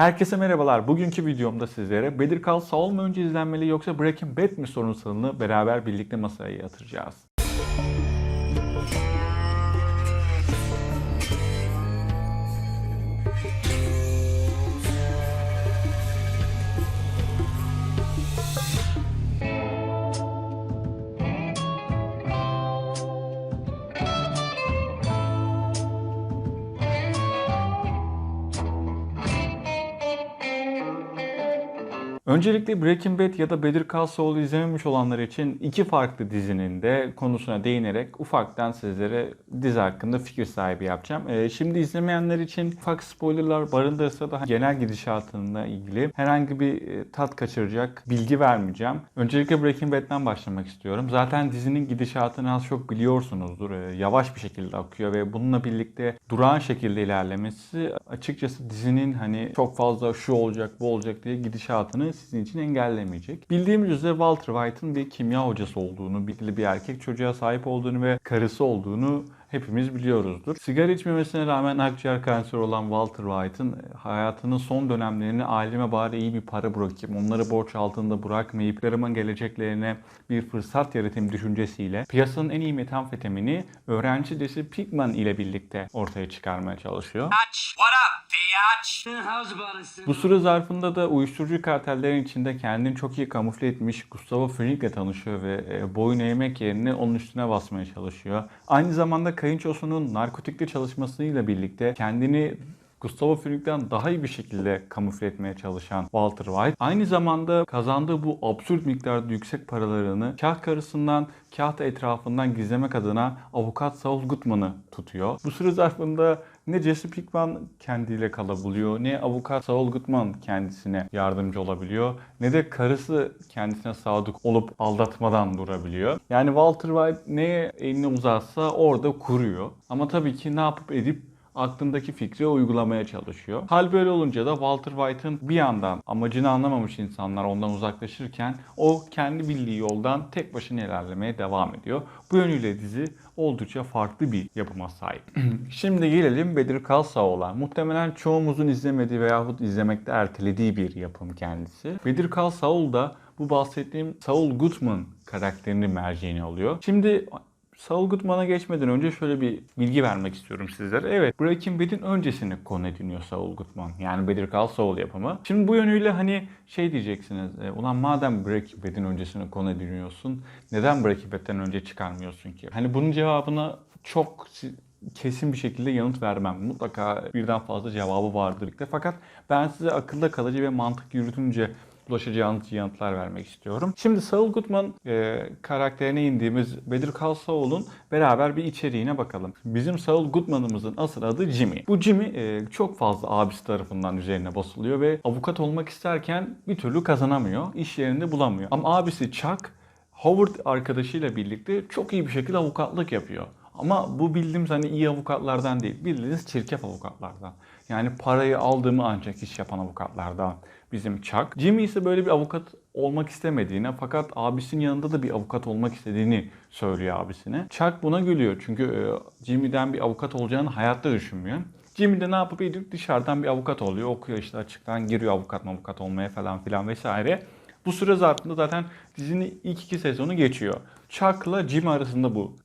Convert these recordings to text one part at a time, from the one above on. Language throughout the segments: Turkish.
Herkese merhabalar. Bugünkü videomda sizlere Better Call Saul mu önce izlenmeli yoksa Breaking Bad mi sorunsalını beraber birlikte masaya yatıracağız. Öncelikle Breaking Bad ya da Better Call Saul'u izlememiş olanlar için iki farklı dizinin de konusuna değinerek ufaktan sizlere dizi hakkında fikir sahibi yapacağım. Ee, şimdi izlemeyenler için ufak spoilerlar barındırsa da genel gidişatına ilgili herhangi bir e, tat kaçıracak bilgi vermeyeceğim. Öncelikle Breaking Bad'den başlamak istiyorum. Zaten dizinin gidişatını az çok biliyorsunuzdur. Ee, yavaş bir şekilde akıyor ve bununla birlikte durağan şekilde ilerlemesi açıkçası dizinin hani çok fazla şu olacak bu olacak diye gidişatını sizin için engellemeyecek. Bildiğimiz üzere Walter White'ın bir kimya hocası olduğunu, bilgili bir erkek çocuğa sahip olduğunu ve karısı olduğunu hepimiz biliyoruzdur. Sigara içmemesine rağmen akciğer kanseri olan Walter White'ın hayatının son dönemlerini aileme bari iyi bir para bırakayım, onları borç altında bırakmayıp yarımın geleceklerine bir fırsat yaratayım düşüncesiyle piyasanın en iyi metamfetamini öğrenci Jesse Pinkman ile birlikte ortaya çıkarmaya çalışıyor. What up? Bu süre zarfında da uyuşturucu kartellerin içinde kendini çok iyi kamufle etmiş Gustavo Fring ile tanışıyor ve e, boyun eğmek yerine onun üstüne basmaya çalışıyor. Aynı zamanda kayınçosunun narkotikle çalışmasıyla birlikte kendini Gustavo Fring'den daha iyi bir şekilde kamufle etmeye çalışan Walter White aynı zamanda kazandığı bu absürt miktarda yüksek paralarını kağıt karısından kağıt etrafından gizlemek adına avukat Saul Goodman'ı tutuyor. Bu süre zarfında ne Jesse Pinkman kendiyle kalabiliyor, ne avukat Saul Goodman kendisine yardımcı olabiliyor, ne de karısı kendisine sadık olup aldatmadan durabiliyor. Yani Walter White neye elini uzatsa orada kuruyor. Ama tabii ki ne yapıp edip aklındaki fikri uygulamaya çalışıyor. Hal böyle olunca da Walter White'ın bir yandan amacını anlamamış insanlar ondan uzaklaşırken o kendi bildiği yoldan tek başına ilerlemeye devam ediyor. Bu yönüyle dizi oldukça farklı bir yapıma sahip. Şimdi gelelim Call Saul'a. Muhtemelen çoğumuzun izlemediği veyahut izlemekte ertelediği bir yapım kendisi. Call Saul da bu bahsettiğim Saul Goodman karakterinin merceğini oluyor. Şimdi Saul Goodman'a geçmeden önce şöyle bir bilgi vermek istiyorum sizlere. Evet, Breaking Bad'in öncesini konu ediniyor Saul Goodman. Yani Better Call Saul yapımı. Şimdi bu yönüyle hani şey diyeceksiniz. E, ulan madem Breaking Bad'in öncesini konu ediniyorsun, neden Breaking Bad'den önce çıkarmıyorsun ki? Hani bunun cevabına çok si- kesin bir şekilde yanıt vermem. Mutlaka birden fazla cevabı vardır. Fakat ben size akılda kalıcı ve mantık yürütünce ulaşacağınız yanıtlar vermek istiyorum. Şimdi Saul Goodman e, karakterine indiğimiz Call Saul'un beraber bir içeriğine bakalım. Bizim Saul Goodman'ımızın asıl adı Jimmy. Bu Jimmy e, çok fazla abisi tarafından üzerine basılıyor ve avukat olmak isterken bir türlü kazanamıyor. İş yerinde bulamıyor. Ama abisi Chuck Howard arkadaşıyla birlikte çok iyi bir şekilde avukatlık yapıyor. Ama bu bildiğimiz hani iyi avukatlardan değil, bildiğiniz çirkef avukatlardan. Yani parayı aldığımı ancak iş yapan avukatlardan bizim Chuck. Jimmy ise böyle bir avukat olmak istemediğini fakat abisinin yanında da bir avukat olmak istediğini söylüyor abisine. Chuck buna gülüyor çünkü e, Jimmy'den bir avukat olacağını hayatta düşünmüyor. Jimmy de ne yapıp edip dışarıdan bir avukat oluyor. Okuyor işte açıktan giriyor avukat avukat olmaya falan filan vesaire. Bu süre zarfında zaten dizinin ilk iki sezonu geçiyor. Chuck'la Jimmy arasında bu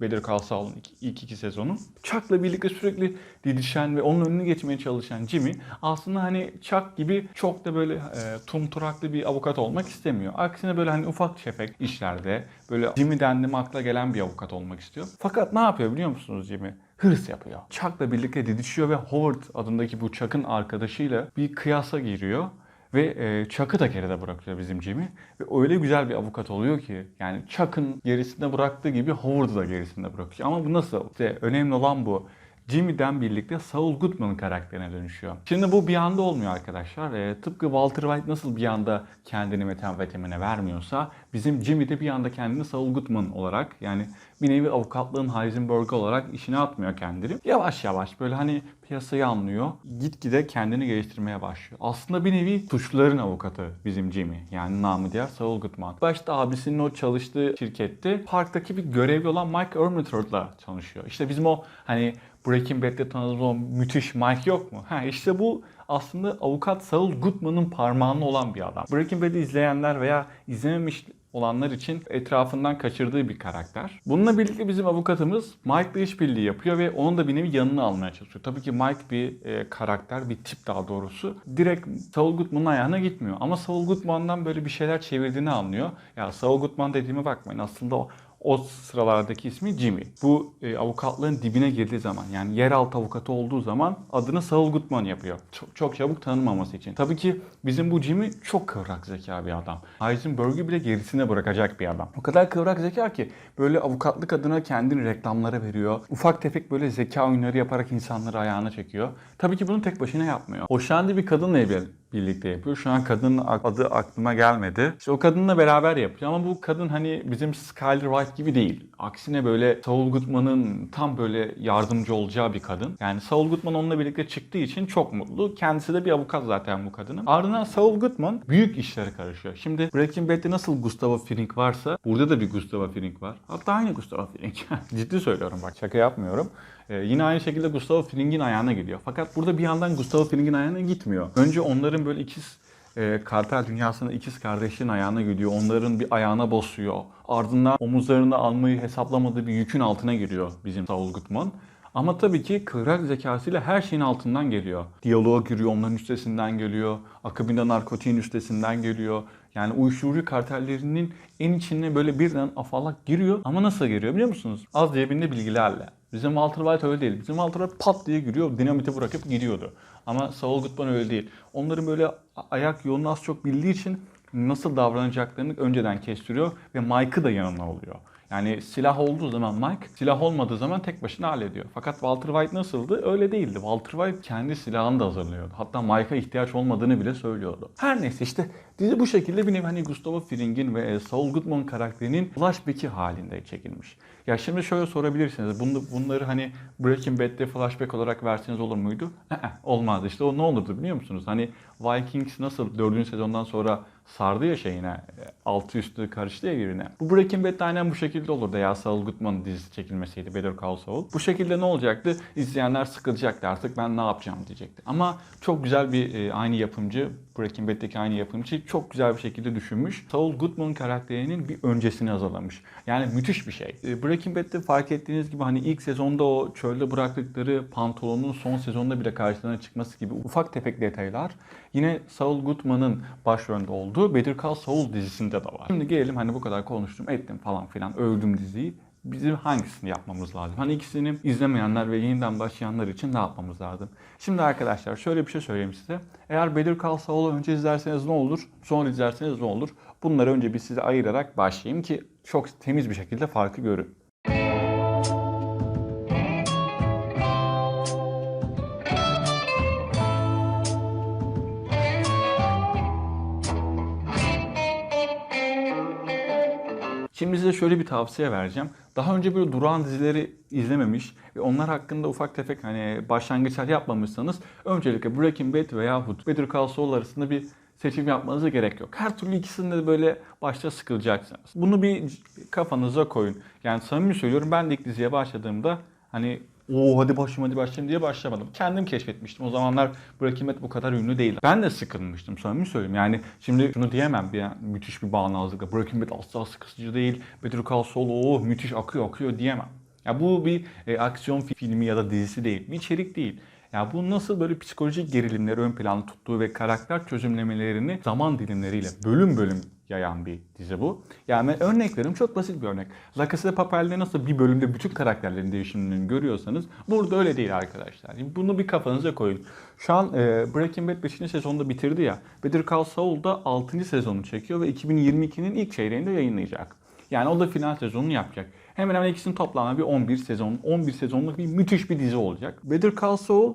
Saul'un ilk, ilk iki sezonu. Chuck'la birlikte sürekli didişen ve onun önünü geçmeye çalışan Jimmy aslında hani Chuck gibi çok da böyle e, tumturaklı bir avukat olmak istemiyor. Aksine böyle hani ufak tefek işlerde böyle Jimmy dendim akla gelen bir avukat olmak istiyor. Fakat ne yapıyor biliyor musunuz Jimmy? hırs yapıyor. Chuck'la birlikte didişiyor ve Howard adındaki bu Chuck'ın arkadaşıyla bir kıyasa giriyor. Ve e, Chuck'ı da geride bırakıyor bizim Jimmy. Ve öyle güzel bir avukat oluyor ki yani Chuck'ın gerisinde bıraktığı gibi Howard'ı da gerisinde bırakıyor. Ama bu nasıl? İşte önemli olan bu. Jimmy'den birlikte Saul Goodman'ın karakterine dönüşüyor. Şimdi bu bir anda olmuyor arkadaşlar. E, tıpkı Walter White nasıl bir anda kendini metamfetamine vermiyorsa bizim Jimmy de bir anda kendini Saul Goodman olarak yani bir nevi avukatlığın Heisenberg olarak işine atmıyor kendini. Yavaş yavaş böyle hani piyasayı anlıyor. Gitgide kendini geliştirmeye başlıyor. Aslında bir nevi suçluların avukatı bizim Jimmy. Yani namı diğer Saul Goodman. Başta abisinin o çalıştığı şirkette parktaki bir görevli olan Mike Ermitage'la çalışıyor. İşte bizim o hani Breaking Bad'de tanıdığımız o müthiş Mike yok mu? Ha işte bu aslında avukat Saul Goodman'ın parmağında olan bir adam. Breaking Bad'i izleyenler veya izlememiş olanlar için etrafından kaçırdığı bir karakter. Bununla birlikte bizim avukatımız Mike'la işbirliği yapıyor ve onun da bir nevi yanına almaya çalışıyor. Tabii ki Mike bir e, karakter, bir tip daha doğrusu. Direkt Saul Goodman'ın ayağına gitmiyor. Ama Saul Goodman'dan böyle bir şeyler çevirdiğini anlıyor. Ya Saul Goodman dediğime bakmayın aslında o o sıralardaki ismi Jimmy. Bu e, avukatlığın dibine girdiği zaman yani yeraltı avukatı olduğu zaman adını Saul Goodman yapıyor. Çok, çok çabuk tanınmaması için. Tabii ki bizim bu Jimmy çok kıvrak zeka bir adam. Heisenberg'ü bile gerisine bırakacak bir adam. O kadar kıvrak zeka ki böyle avukatlık adına kendini reklamlara veriyor. Ufak tefek böyle zeka oyunları yaparak insanları ayağına çekiyor. Tabii ki bunu tek başına yapmıyor. Hoşlandığı bir kadınla evlen birlikte yapıyor. Şu an kadının adı aklıma gelmedi. İşte o kadınla beraber yapıyor ama bu kadın hani bizim Skyler White gibi değil. Aksine böyle Saul Goodman'ın tam böyle yardımcı olacağı bir kadın. Yani Saul Goodman onunla birlikte çıktığı için çok mutlu. Kendisi de bir avukat zaten bu kadının. Ardından Saul Goodman büyük işlere karışıyor. Şimdi Breaking Bad'de nasıl Gustavo Fring varsa burada da bir Gustavo Fring var. Hatta aynı Gustavo Fring. Ciddi söylüyorum bak şaka yapmıyorum. Ee, yine aynı şekilde Gustavo Fring'in ayağına gidiyor. Fakat burada bir yandan Gustavo Fring'in ayağına gitmiyor. Önce onların böyle ikiz e, kartel dünyasında ikiz kardeşin ayağına gidiyor. Onların bir ayağına basıyor. Ardından omuzlarını almayı hesaplamadığı bir yükün altına giriyor bizim Saul Goodman. Ama tabii ki kıvrak zekasıyla her şeyin altından geliyor. Diyaloğa giriyor, onların üstesinden geliyor. Akabinde narkotiğin üstesinden geliyor. Yani uyuşturucu kartellerinin en içine böyle birden afalak giriyor. Ama nasıl giriyor biliyor musunuz? Az cebinde bilgilerle. Bizim Walter White öyle değil. Bizim Walter White pat diye giriyor, dinamiti bırakıp gidiyordu. Ama Saul Goodman öyle değil. Onların böyle ayak yolunu az çok bildiği için nasıl davranacaklarını önceden kestiriyor ve Mike'ı da yanına alıyor. Yani silah olduğu zaman Mike, silah olmadığı zaman tek başına hallediyor. Fakat Walter White nasıldı? Öyle değildi. Walter White kendi silahını da hazırlıyordu. Hatta Mike'a ihtiyaç olmadığını bile söylüyordu. Her neyse işte dizi bu şekilde bir nevi hani Gustavo Fring'in ve Saul Goodman karakterinin flashback'i halinde çekilmiş. Ya şimdi şöyle sorabilirsiniz. Bunu, bunları hani Breaking Bad'de flashback olarak verseniz olur muydu? Olmazdı. İşte o ne olurdu biliyor musunuz? Hani Vikings nasıl 4. sezondan sonra sardı ya şeyine, altı üstü karıştı ya birbirine. Bu Breaking Bad'de aynen bu şekilde olurdu ya Saul Goodman dizisi çekilmeseydi Better Call Saul. Bu şekilde ne olacaktı? İzleyenler sıkılacaktı artık ben ne yapacağım diyecekti. Ama çok güzel bir e, aynı yapımcı, Breaking Bad'deki aynı yapımcı çok güzel bir şekilde düşünmüş. Saul Goodman karakterinin bir öncesini hazırlamış. Yani müthiş bir şey. E, Breaking Bad'de fark ettiğiniz gibi hani ilk sezonda o çölde bıraktıkları pantolonun son sezonda bile karşılarına çıkması gibi ufak tefek detaylar yine Saul Goodman'ın başrolünde olduğu Better Call Saul dizisinde de var. Şimdi gelelim hani bu kadar konuştum ettim falan filan övdüm diziyi. Bizim hangisini yapmamız lazım? Hani ikisini izlemeyenler ve yeniden başlayanlar için ne yapmamız lazım? Şimdi arkadaşlar şöyle bir şey söyleyeyim size. Eğer Better Call Saul'u önce izlerseniz ne olur? Sonra izlerseniz ne olur? Bunları önce bir size ayırarak başlayayım ki çok temiz bir şekilde farkı görün. Şimdi size şöyle bir tavsiye vereceğim. Daha önce böyle durağan dizileri izlememiş ve onlar hakkında ufak tefek hani başlangıçlar yapmamışsanız öncelikle Breaking Bad veyahut Better Call Saul arasında bir seçim yapmanıza gerek yok. Her türlü ikisinde de böyle başta sıkılacaksınız. Bunu bir kafanıza koyun. Yani samimi söylüyorum ben de ilk diziye başladığımda hani o hadi başlayayım hadi başlayayım diye başlamadım. Kendim keşfetmiştim. O zamanlar Breaking Bad bu kadar ünlü değil. Ben de sıkılmıştım samimi söyleyeyim. Yani şimdi şunu diyemem bir yani müthiş bir bağnazlıkla. Breaking Bad asla sıkıcı değil. Better Call Saul oh müthiş akıyor akıyor diyemem. Ya bu bir e, aksiyon filmi ya da dizisi değil. Bir içerik değil. Ya bu nasıl böyle psikolojik gerilimleri ön planda tuttuğu ve karakter çözümlemelerini zaman dilimleriyle bölüm bölüm yayan bir dizi bu. Yani örnek vereyim çok basit bir örnek. La Casa de Papel'de nasıl bir bölümde bütün karakterlerin değişimini görüyorsanız burada öyle değil arkadaşlar. Bunu bir kafanıza koyun. Şu an e, Breaking Bad 5. sezonda bitirdi ya. Better Call Saul da 6. sezonu çekiyor ve 2022'nin ilk çeyreğinde yayınlayacak. Yani o da final sezonunu yapacak. Hemen hemen ikisinin toplamda bir 11 sezon, 11 sezonluk bir müthiş bir dizi olacak. Better Call Saul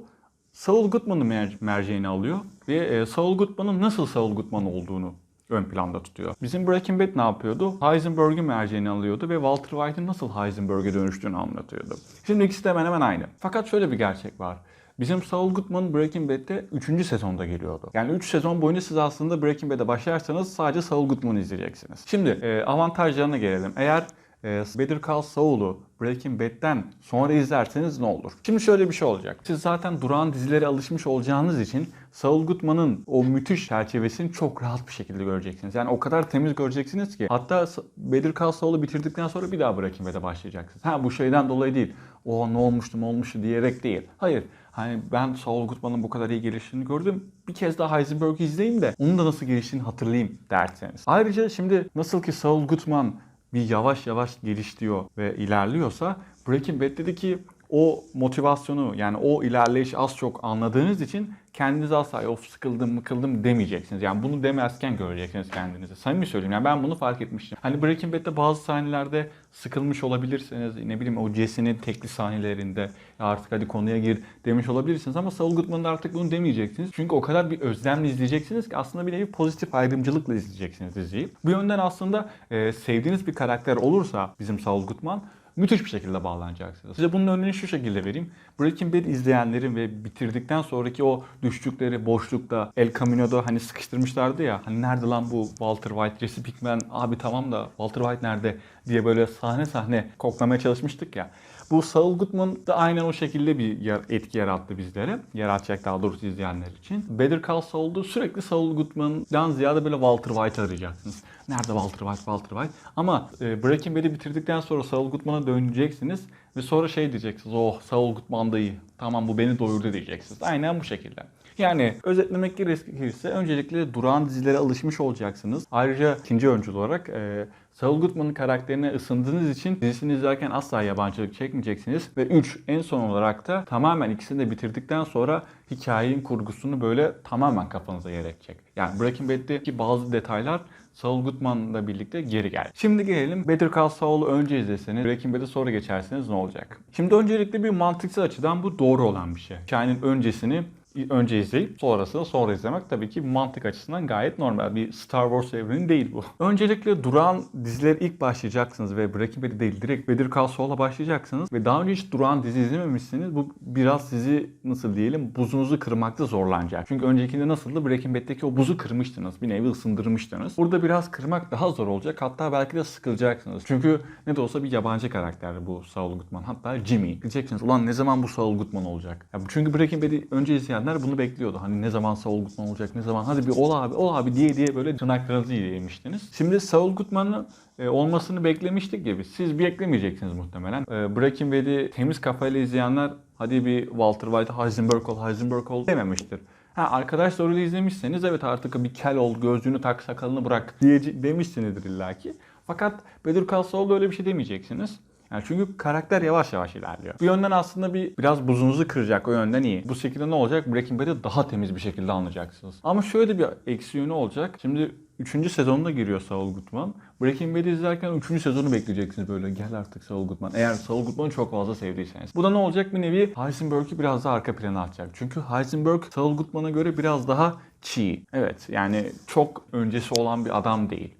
Saul Goodman'ı mer- merceğine alıyor ve e, Saul Goodman'ın nasıl Saul Goodman olduğunu ön planda tutuyor. Bizim Breaking Bad ne yapıyordu? Heisenberg'ü merceğine alıyordu ve Walter White'ın nasıl Heisenberg'e dönüştüğünü anlatıyordu. Şimdi ikisi de hemen hemen aynı. Fakat şöyle bir gerçek var. Bizim Saul Goodman Breaking Bad'de 3. sezonda geliyordu. Yani 3 sezon boyunca siz aslında Breaking Bad'e başlarsanız sadece Saul Goodman'ı izleyeceksiniz. Şimdi e, avantajlarına gelelim. Eğer e, Better Call Saul'u Breaking Bad'den sonra izlerseniz ne olur? Şimdi şöyle bir şey olacak. Siz zaten durağan dizilere alışmış olacağınız için Saul Goodman'ın o müthiş çerçevesini çok rahat bir şekilde göreceksiniz. Yani o kadar temiz göreceksiniz ki. Hatta Better Call Saul'u bitirdikten sonra bir daha Breaking Bad'e başlayacaksınız. Ha bu şeyden dolayı değil. O ne olmuştu ne olmuştu diyerek değil. Hayır. Hani ben Saul Goodman'ın bu kadar iyi geliştiğini gördüm. Bir kez daha Heisenberg'ü izleyeyim de onun da nasıl geliştiğini hatırlayayım derseniz. Ayrıca şimdi nasıl ki Saul Goodman bir yavaş yavaş gelişiyor ve ilerliyorsa Breaking Bad'deki o motivasyonu yani o ilerleyiş az çok anladığınız için kendinize asla of sıkıldım mıkıldım demeyeceksiniz. Yani bunu demezken göreceksiniz kendinizi. Samimi söyleyeyim yani ben bunu fark etmiştim. Hani Breaking Bad'de bazı sahnelerde sıkılmış olabilirsiniz. Ne bileyim o Jesse'nin tekli sahnelerinde "Ya artık hadi konuya gir demiş olabilirsiniz. Ama Saul Goodman'da artık bunu demeyeceksiniz. Çünkü o kadar bir özlemle izleyeceksiniz ki aslında bir nevi pozitif ayrımcılıkla izleyeceksiniz diziyi. Bu yönden aslında e, sevdiğiniz bir karakter olursa bizim Saul Goodman müthiş bir şekilde bağlanacaksınız. Size bunun örneğini şu şekilde vereyim. Breaking Bad izleyenlerin ve bitirdikten sonraki o düştükleri boşlukta El Camino'da hani sıkıştırmışlardı ya. Hani nerede lan bu Walter White, Jesse Pinkman abi tamam da Walter White nerede diye böyle sahne sahne koklamaya çalışmıştık ya. Bu Saul Goodman da aynen o şekilde bir etki yarattı bizlere. Yaratacak daha doğrusu izleyenler için. Better Call Saul'da sürekli Saul Goodman'dan ziyade böyle Walter White arayacaksınız. Nerede Walter White, Walter White? Ama e, Breaking Bad'i bitirdikten sonra Saul Goodman'a döneceksiniz ve sonra şey diyeceksiniz. Oh Saul Goodman da iyi. Tamam bu beni doyurdu diyeceksiniz. Aynen bu şekilde. Yani özetlemek gerekirse öncelikle durağan dizilere alışmış olacaksınız. Ayrıca ikinci öncül olarak e, Saul Goodman'ın karakterine ısındığınız için dizisini izlerken asla yabancılık çekmeyeceksiniz. Ve 3 en son olarak da tamamen ikisini de bitirdikten sonra hikayenin kurgusunu böyle tamamen kafanıza yer edecek. Yani Breaking Bad'deki bazı detaylar Saul Goodman'la birlikte geri geldi. Şimdi gelelim Better Call Saul'u önce izleseniz, Breaking Bad'i sonra geçerseniz ne olacak? Şimdi öncelikle bir mantıksal açıdan bu doğru olan bir şey. Hikayenin öncesini önce izleyip sonrasını sonra izlemek tabii ki mantık açısından gayet normal. Bir Star Wars evreni değil bu. Öncelikle duran diziler ilk başlayacaksınız ve Breaking Bad değil direkt Better Call Saul'a başlayacaksınız ve daha önce hiç duran dizi izlememişsiniz. Bu biraz sizi nasıl diyelim buzunuzu kırmakta zorlanacak. Çünkü öncekinde nasıldı? Breaking Bad'deki o buzu kırmıştınız. Bir nevi ısındırmıştınız. Burada biraz kırmak daha zor olacak. Hatta belki de sıkılacaksınız. Çünkü ne de olsa bir yabancı karakter bu Saul Goodman. Hatta Jimmy. Diyeceksiniz ulan ne zaman bu Saul Goodman olacak? Ya çünkü Breaking Bad'i önce izleyenler bunu bekliyordu. Hani ne zaman Saul Goodman olacak, ne zaman hadi bir ol abi, ol abi diye diye böyle tırnaklarınızı yemiştiniz. Şimdi Saul Goodman'ın e, olmasını beklemiştik ya biz. Siz beklemeyeceksiniz muhtemelen. E, Breaking Bad'i temiz kafayla izleyenler hadi bir Walter White, Heisenberg ol, Heisenberg ol dememiştir. Ha arkadaş zoruyla izlemişseniz evet artık bir kel ol, gözlüğünü tak, sakalını bırak diye demişsinizdir illaki. Fakat Better Call Saul'da öyle bir şey demeyeceksiniz. Yani çünkü karakter yavaş yavaş ilerliyor. Bu yönden aslında bir biraz buzunuzu kıracak o yönden iyi. Bu şekilde ne olacak? Breaking Bad'i daha temiz bir şekilde anlayacaksınız. Ama şöyle bir eksi yönü olacak. Şimdi 3. sezonuna giriyor Saul Goodman. Breaking Bad'i izlerken 3. sezonu bekleyeceksiniz böyle. Gel artık Saul Goodman. Eğer Saul Goodman'ı çok fazla sevdiyseniz. Bu da ne olacak? Bir nevi Heisenberg'ü biraz daha arka plana atacak. Çünkü Heisenberg Saul Goodman'a göre biraz daha çiğ. Evet yani çok öncesi olan bir adam değil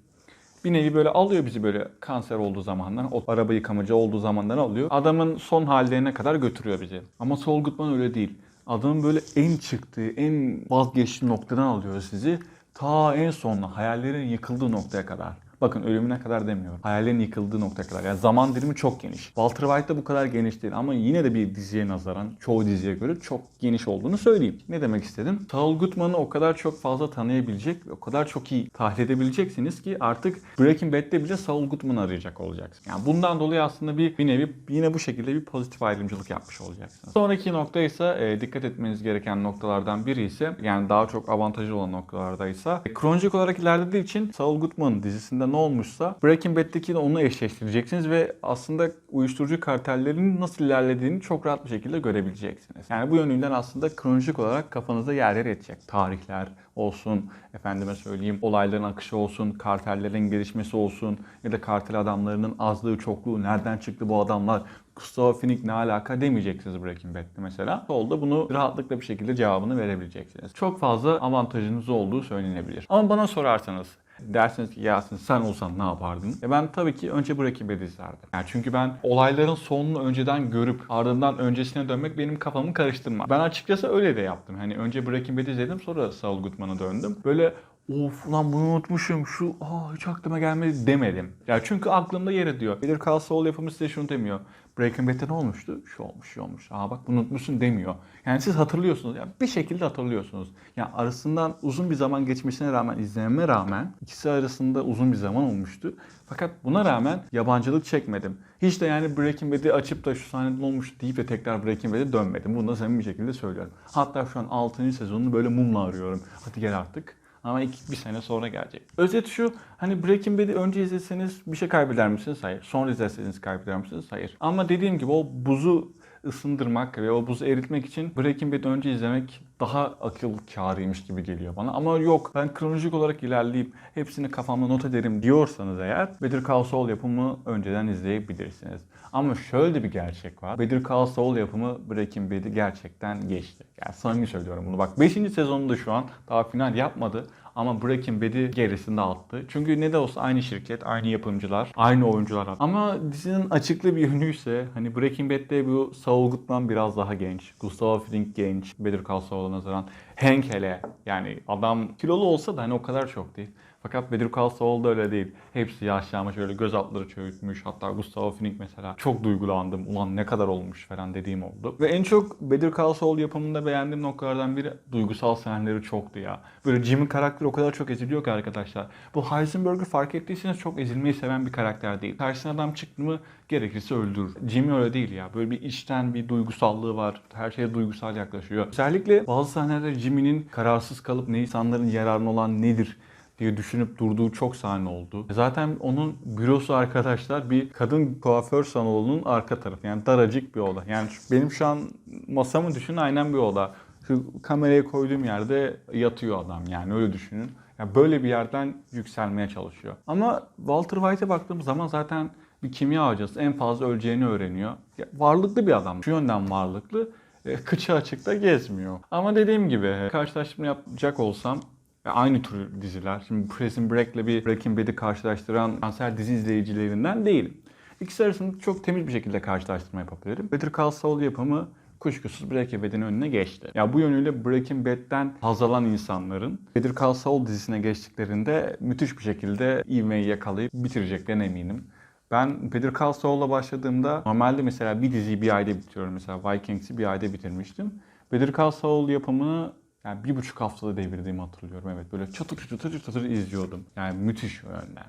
bir nevi böyle alıyor bizi böyle kanser olduğu zamandan, o araba yıkamacı olduğu zamandan alıyor. Adamın son hallerine kadar götürüyor bizi. Ama Saul Goodman öyle değil. Adamın böyle en çıktığı, en vazgeçtiği noktadan alıyor sizi. Ta en sonuna, hayallerin yıkıldığı noktaya kadar. Bakın ölümüne kadar demiyorum. Hayallerin yıkıldığı noktaya kadar. Yani zaman dilimi çok geniş. Walter White da bu kadar geniş değil ama yine de bir diziye nazaran çoğu diziye göre çok geniş olduğunu söyleyeyim. Ne demek istedim? Saul Goodman'ı o kadar çok fazla tanıyabilecek o kadar çok iyi tahlil edebileceksiniz ki artık Breaking Bad'de bile Saul Goodman'ı arayacak olacaksınız. Yani bundan dolayı aslında bir, bir nevi yine bu şekilde bir pozitif ayrımcılık yapmış olacaksınız. Sonraki nokta ise e, dikkat etmeniz gereken noktalardan biri ise yani daha çok avantajlı olan noktalarda ise e, kronolojik olarak ilerlediği için Saul Goodman dizisinde ne olmuşsa Breaking Bad'deki de onu eşleştireceksiniz ve aslında uyuşturucu kartellerinin nasıl ilerlediğini çok rahat bir şekilde görebileceksiniz. Yani bu yönünden aslında kronolojik olarak kafanızda yer yer edecek. Tarihler olsun, efendime söyleyeyim olayların akışı olsun, kartellerin gelişmesi olsun ya da kartel adamlarının azlığı çokluğu nereden çıktı bu adamlar Gustavo Fring ne alaka demeyeceksiniz Breaking Bad'de mesela. Solda bunu rahatlıkla bir şekilde cevabını verebileceksiniz. Çok fazla avantajınız olduğu söylenebilir. Ama bana sorarsanız dersiniz ki Yasin sen olsan ne yapardın? E ben tabii ki önce Breaking Bad'i izlerdim. Yani çünkü ben olayların sonunu önceden görüp ardından öncesine dönmek benim kafamı karıştırmaz. Ben açıkçası öyle de yaptım. Hani önce Breaking Bad'i izledim sonra Saul Goodman'a döndüm. Böyle of ulan bunu unutmuşum şu aa hiç aklıma gelmedi demedim. Ya çünkü aklımda yer ediyor. Better Call Saul yapımı size şunu demiyor. Breaking Bad'de ne olmuştu? Şu olmuş, şu olmuş. Aa bak bunu unutmuşsun demiyor. Yani siz hatırlıyorsunuz. Yani bir şekilde hatırlıyorsunuz. Yani arasından uzun bir zaman geçmesine rağmen, izlememe rağmen ikisi arasında uzun bir zaman olmuştu. Fakat buna rağmen yabancılık çekmedim. Hiç de yani Breaking Bad'i açıp da şu sahnede olmuş deyip de tekrar Breaking Bad'e dönmedim. Bunu da samimi bir şekilde söylüyorum. Hatta şu an 6. sezonunu böyle mumla arıyorum. Hadi gel artık. Ama iki, bir sene sonra gelecek. Özet şu, hani Breaking Bad'i önce izleseniz bir şey kaybeder misiniz? Hayır. Sonra izlerseniz kaybeder misiniz? Hayır. Ama dediğim gibi o buzu ısındırmak ve o buzu eritmek için Breaking Bad'i önce izlemek daha akıl kârıymış gibi geliyor bana. Ama yok ben kronolojik olarak ilerleyip hepsini kafamda not ederim diyorsanız eğer Better Call Saul yapımı önceden izleyebilirsiniz. Ama şöyle bir gerçek var. Better Call Saul yapımı Breaking Bad'i gerçekten geçti. Yani samimi söylüyorum bunu. Bak 5. sezonunda şu an daha final yapmadı. Ama Breaking Bad'i gerisinde attı. Çünkü ne de olsa aynı şirket, aynı yapımcılar, aynı oyuncular. Ama dizinin açıklı bir yönü ise hani Breaking Bad'de bu Saul Goodman biraz daha genç. Gustavo Fring genç. Better Call Saul'a nazaran. Hank hele. Yani adam kilolu olsa da hani o kadar çok değil. Fakat Better Call Saul'da öyle değil. Hepsi yaşlanmış öyle göz altları çöğütmüş. Hatta Gustavo Fring mesela çok duygulandım. Ulan ne kadar olmuş falan dediğim oldu. Ve en çok Call Saul yapımında beğendiğim noktalardan biri duygusal sahneleri çoktu ya. Böyle Jim'in karakteri o kadar çok eziliyor ki arkadaşlar. Bu Heisenberg'ü fark ettiyseniz çok ezilmeyi seven bir karakter değil. Karşısına adam çıktı mı gerekirse öldürür. Jimmy öyle değil ya. Böyle bir içten bir duygusallığı var. Her şeye duygusal yaklaşıyor. Özellikle bazı sahnelerde Jimmy'nin kararsız kalıp ne insanların yararına olan nedir diye düşünüp durduğu çok sahne oldu. Zaten onun bürosu arkadaşlar bir kadın kuaför salonunun arka tarafı. Yani daracık bir oda. Yani benim şu an masamı düşünün aynen bir oda. Şu kamerayı koyduğum yerde yatıyor adam yani öyle düşünün. Yani böyle bir yerden yükselmeye çalışıyor. Ama Walter White'e baktığımız zaman zaten bir kimya hocası en fazla öleceğini öğreniyor. Ya, varlıklı bir adam. Şu yönden varlıklı. E, Kıçı açıkta gezmiyor. Ama dediğim gibi karşılaştırma yapacak olsam aynı tür diziler. Şimdi Prison Break'le bir Breaking Bad'i karşılaştıran kanser dizi izleyicilerinden değilim. İkisi arasında çok temiz bir şekilde karşılaştırma yapabilirim. Better Call Saul yapımı kuşkusuz Breaking Bad'in önüne geçti. Ya bu yönüyle Breaking Bad'den haz alan insanların Better Call Saul dizisine geçtiklerinde müthiş bir şekilde ivmeyi yakalayıp bitireceklerine eminim. Ben Better Call Saul'la başladığımda normalde mesela bir diziyi bir ayda bitiriyorum. Mesela Vikings'i bir ayda bitirmiştim. Better Call Saul yapımını yani bir buçuk haftada devirdiğimi hatırlıyorum. Evet böyle çatır çatır çatır izliyordum. Yani müthiş yönden.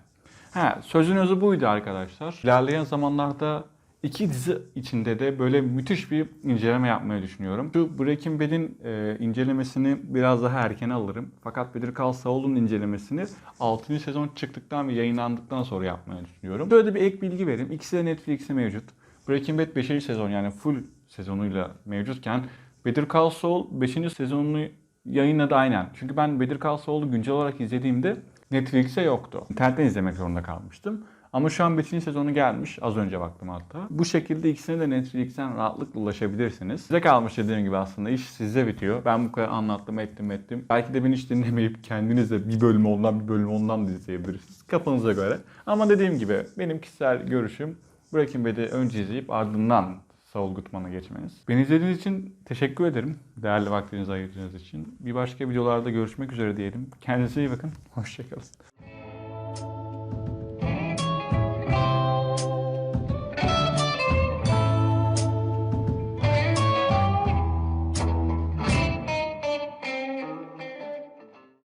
Ha, sözün özü buydu arkadaşlar. İlerleyen zamanlarda iki dizi içinde de böyle müthiş bir inceleme yapmayı düşünüyorum. Şu Breaking Bad'in e, incelemesini biraz daha erken alırım. Fakat Better Call Saul'un incelemesini 6. sezon çıktıktan ve yayınlandıktan sonra yapmayı düşünüyorum. Böyle bir ek bilgi vereyim. İkisi de Netflix'te mevcut. Breaking Bad 5. sezon yani full sezonuyla mevcutken Better Call Saul 5. sezonunu yayınladı aynen. Çünkü ben Better Call Saul'u güncel olarak izlediğimde Netflix'e yoktu. İnternetten izlemek zorunda kalmıştım. Ama şu an 5. sezonu gelmiş. Az önce baktım hatta. Bu şekilde ikisine de Netflix'ten rahatlıkla ulaşabilirsiniz. Size kalmış dediğim gibi aslında iş sizde bitiyor. Ben bu kadar anlattım ettim ettim. Belki de beni hiç dinlemeyip kendiniz bir bölüm ondan bir bölüm ondan da izleyebilirsiniz. Kafanıza göre. Ama dediğim gibi benim kişisel görüşüm Breaking Bad'i önce izleyip ardından Saul Goodman'a geçmeniz. Beni izlediğiniz için teşekkür ederim. Değerli vaktinizi ayırdığınız için. Bir başka videolarda görüşmek üzere diyelim. Kendinize iyi bakın. Hoşçakalın.